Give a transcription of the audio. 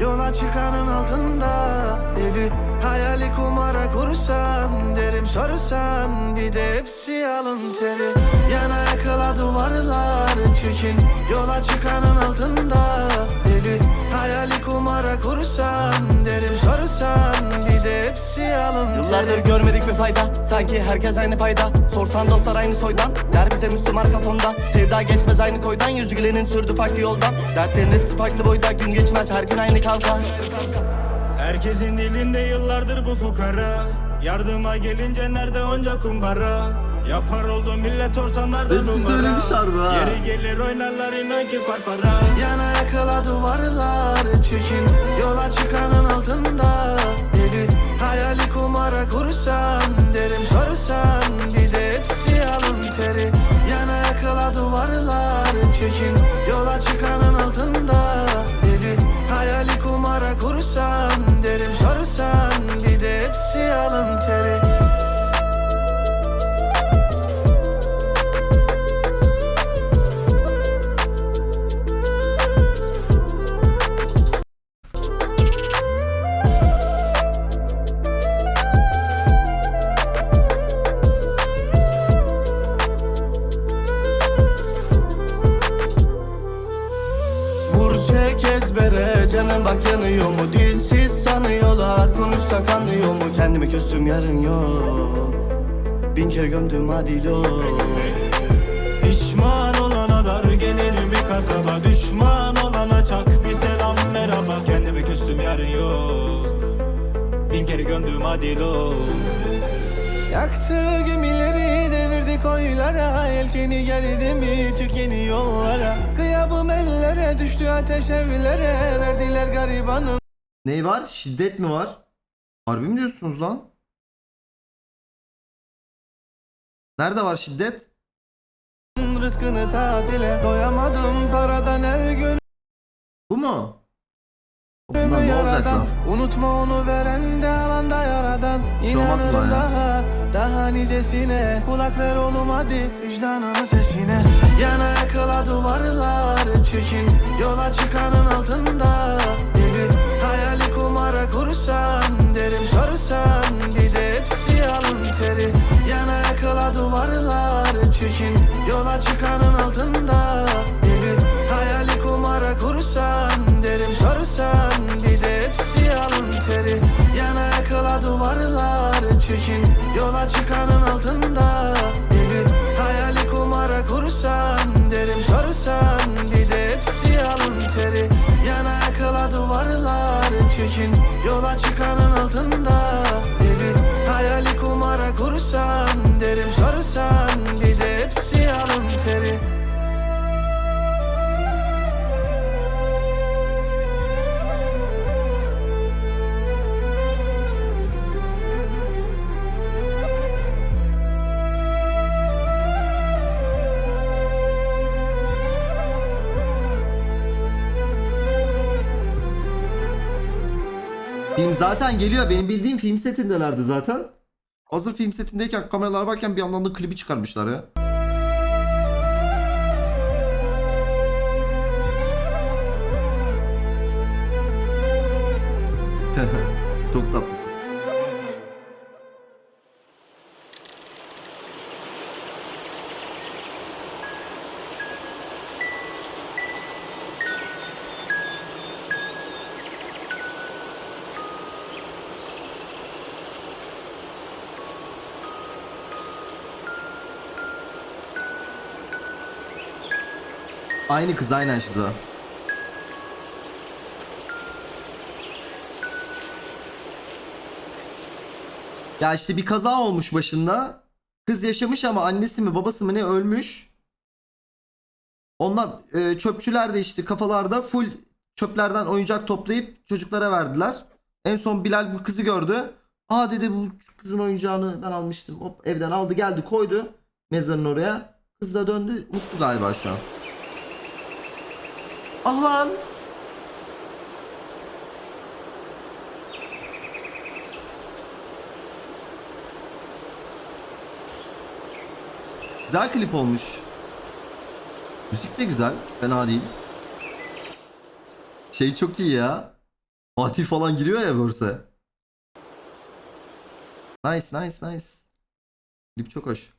Yola çıkanın altında Evi hayali kumara kursan Derim sorsan Bir de hepsi alın teri. Yana yakıla duvarlar Çekin yola çıkanın altında Yıllardır görmedik bir fayda. Sanki herkes aynı payda. Sorsan dostlar aynı soydan. Der bize Müslüman kafonda Sevda geçmez aynı koydan. Yüzü gülenin sürdü farklı yoldan. Dertlerin hepsi farklı boyda. Gün geçmez her gün aynı kavga. Herkesin dilinde yıllardır bu fukara. Yardıma gelince nerede onca kumbara? Yapar oldu millet ortamlarda numara. ha. Yeri gelir oynarlar inan ki farfara. Yana yakıla duvarlar Çekin. Yola çıkanın Vur çek ezbere Canım bak yanıyor mu? Dilsiz sanıyorlar Konuşsak anlıyor mu? Kendimi küstüm yarın yok. Bin kere gömdüm adil yok. Pişman olana dar gelir bir kasaba? Düşman olana çak bir selam merhaba. Kendimi küstüm yarın yok. Bin kere gömdüm adil ol Yaktı gemileri devirdi koylara Yelkeni gerdi mi çık yeni yollara Kıyabım ellere düştü ateş evlere Verdiler garibanın Ney var? Şiddet mi var? Harbi mi diyorsunuz lan? Nerede var şiddet? rızkını tatile Doyamadım paradan her gün Bu mu? Bundan ne olacak lan? Unutma onu veren de alanda yaradan İnanırım daha Nicesine Kulak ver oğlum hadi Vicdanının sesine. Yana yakıla duvarlar Çekin yola çıkanın altında. Evi hayali kumara kursan Derim sorsan Bir de hepsi alın teri. Yana yakıla duvarlar Çekin yola çıkanın altında çıkanın altında Film zaten geliyor. Benim bildiğim film setindelerdi zaten. Hazır film setindeyken kameralar varken bir yandan da klibi çıkarmışlar ya. Çok tatlı Aynı kız aynen Şizo. Ya işte bir kaza olmuş başında. Kız yaşamış ama annesi mi babası mı ne ölmüş. Ondan e, çöpçüler de işte kafalarda full çöplerden oyuncak toplayıp çocuklara verdiler. En son Bilal bu kızı gördü. Aa dedi bu kızın oyuncağını ben almıştım. Hop evden aldı geldi koydu mezarın oraya. Kız da döndü mutlu galiba şu an. Ah. Güzel klip olmuş. Müzik de güzel. Fena değil. Şey çok iyi ya. Fatih falan giriyor ya verse. Nice nice nice. Klip çok hoş.